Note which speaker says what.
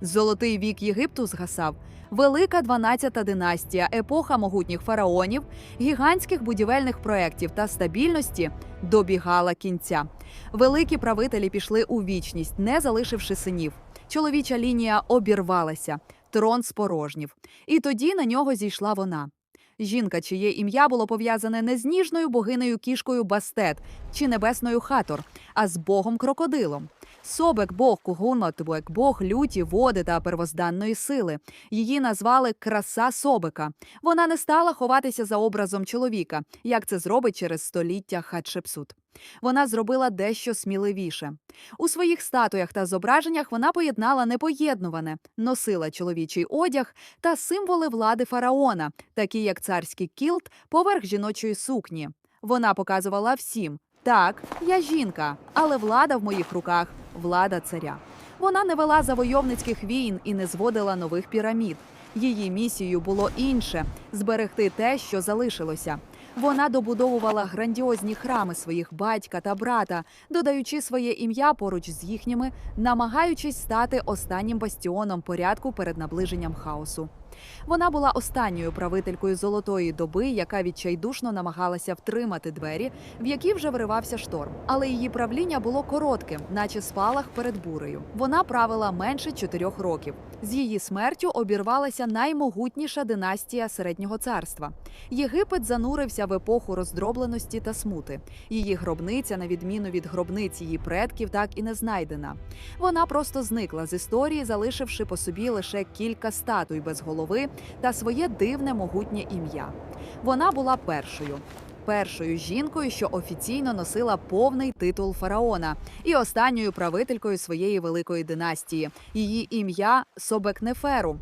Speaker 1: Золотий вік Єгипту згасав. Велика 12-та династія, епоха могутніх фараонів, гігантських будівельних проєктів та стабільності добігала кінця. Великі правителі пішли у вічність, не залишивши синів. Чоловіча лінія обірвалася, трон спорожнів. І тоді на нього зійшла вона. Жінка, чиє ім'я було пов'язане не з ніжною богинею кішкою Бастет чи небесною Хатор, а з богом крокодилом. Собек Бог Кугунматбек, Бог люті, води та первозданної сили. Її назвали краса Собека. Вона не стала ховатися за образом чоловіка, як це зробить через століття Хатшепсут. Вона зробила дещо сміливіше. У своїх статуях та зображеннях вона поєднала непоєднуване, носила чоловічий одяг та символи влади фараона, такі як царський кілт поверх жіночої сукні. Вона показувала всім: так, я жінка, але влада в моїх руках влада царя. Вона не вела завойовницьких війн і не зводила нових пірамід. Її місією було інше зберегти те, що залишилося. Вона добудовувала грандіозні храми своїх батька та брата, додаючи своє ім'я поруч з їхніми, намагаючись стати останнім бастіоном порядку перед наближенням хаосу. Вона була останньою правителькою золотої доби, яка відчайдушно намагалася втримати двері, в які вже виривався шторм. Але її правління було коротким, наче спалах перед бурею. Вона правила менше чотирьох років. З її смертю обірвалася наймогутніша династія середнього царства. Єгипет занурився в епоху роздробленості та смути. Її гробниця, на відміну від гробниць її предків, так і не знайдена. Вона просто зникла з історії, залишивши по собі лише кілька статуй без голови та своє дивне могутнє ім'я. Вона була першою. Першою жінкою, що офіційно носила повний титул фараона, і останньою правителькою своєї великої династії. Її ім'я Собекнеферу,